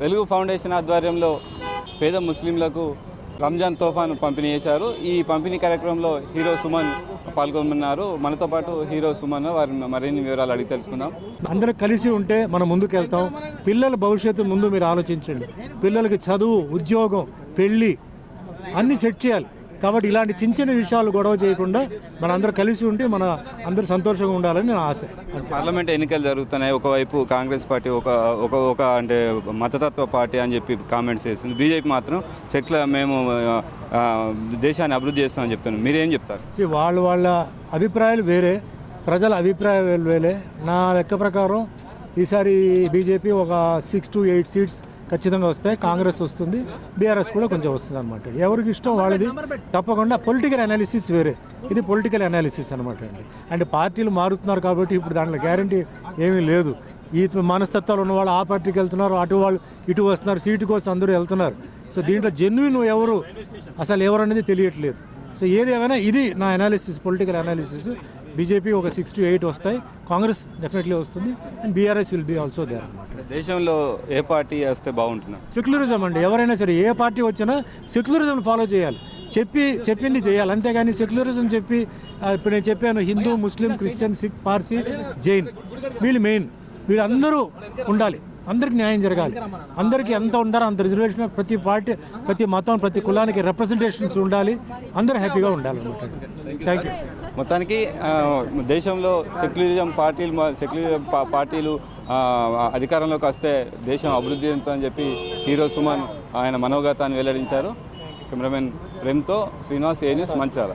వెలుగు ఫౌండేషన్ ఆధ్వర్యంలో పేద ముస్లింలకు రంజాన్ తోఫాను పంపిణీ చేశారు. ఈ పంపిణీ కార్యక్రమంలో హీరో సుమన్ పాల్గొన్నారు మనతో పాటు హీరో సుమన్ వారి మరిన్ని వివరాలు అడిగి తెలుసుకుందాం. అందరూ కలిసి ఉంటే మనం ముందుకు వెళ్తాం పిల్లల భవిష్యత్తు ముందు మీరు ఆలోచించండి. పిల్లలకి చదువు ఉద్యోగం పెళ్ళి అన్నీ సెట్ చేయాలి. కాబట్టి ఇలాంటి చిన్న చిన్న విషయాలు గొడవ చేయకుండా మన అందరూ కలిసి ఉంటే మన అందరూ సంతోషంగా ఉండాలని నా ఆశ. పార్లమెంట్ ఎన్నికలు జరుగుతున్నాయి. ఒకవైపు కాంగ్రెస్ పార్టీ ఒక ఒక ఒక అంటే మతతత్వ పార్టీ అని చెప్పి కామెంట్స్ చేస్తుంది. బీజేపీ మాత్రం సెక్ల మేము దేశాన్ని అభివృద్ధి చేస్తామని చెప్తున్నాం మీరేం చెప్తారు? వాళ్ళ వాళ్ళ అభిప్రాయాలు వేరే ప్రజల అభిప్రాయాలు వేరే. నా లెక్క ప్రకారం ఈసారి బీజేపీ ఒక సిక్స్ టు ఎయిట్ సీట్స్ ఖచ్చితంగా వస్తాయి. కాంగ్రెస్ వస్తుంది. బీఆర్ఎస్ కూడా కొంచెం వస్తుంది అనమాట ఎవరికి ఇష్టం వాళ్ళది తప్పకుండా పొలిటికల్ అనాలిసిస్ వేరే. ఇది పొలిటికల్ అనాలిసిస్ అనమాట అండి. అండ్ పార్టీలు మారుతున్నారు కాబట్టి ఇప్పుడు దాంట్లో గ్యారంటీ ఏమీ లేదు. ఈ మనస్తత్వాలు ఉన్న వాళ్ళు ఆ పార్టీకి వెళ్తున్నారు. అటు వాళ్ళు ఇటు వస్తున్నారు. సీటు కోసం అందరూ వెళ్తున్నారు. సో దీంట్లో జెన్యున్ ఎవరు? అసలు ఎవరు అనేది తెలియట్లేదు. సో ఏది ఏమైనా ఇది నా అనాలిసిస్ పొలిటికల్ అనాలిసిస్ బీజేపీ ఒక సిక్స్ టు ఎయిట్ వస్తాయి. కాంగ్రెస్ డెఫినెట్లీ వస్తుంది. And BRS will be also there అనమాట దేశంలో ఏ పార్టీ వస్తే బాగుంటుంది? సెక్యులరిజం అండి. ఎవరైనా సరే ఏ పార్టీ వచ్చినా సెక్యులరిజం ఫాలో చేయాలి. చెప్పి చెప్పింది చేయాలి. అంతేగాని సెక్యులరిజం చెప్పి ఇప్పుడు నేను చెప్పాను హిందూ ముస్లిం క్రిస్టియన్ సిక్ పార్సీ జైన్ వీళ్ళు మెయిన్. వీళ్ళందరూ ఉండాలి. అందరికి న్యాయం జరగాలి. అందరికీ ఎంత ఉండాలో అంత రిజర్వేషన్ ప్రతి పార్టీ ప్రతి మతం ప్రతి కులానికి రిప్రజెంటేషన్స్ ఉండాలి. అందరూ హ్యాపీగా ఉండాలి అనమాట థ్యాంక్ యూ మొత్తానికి దేశంలో సెక్యులరిజం పార్టీలు సెక్యులరిజం పార్టీలు అధికారంలోకి వస్తే దేశం అభివృద్ధి చెందుతుందని చెప్పి హీరో సుమన్ ఆయన మనోగతాన్ని వెల్లడించారు. కెమెరామెన్ ప్రేమ్తో శ్రీనివాస్ ఏ న్యూస్ మంచిర్యాల.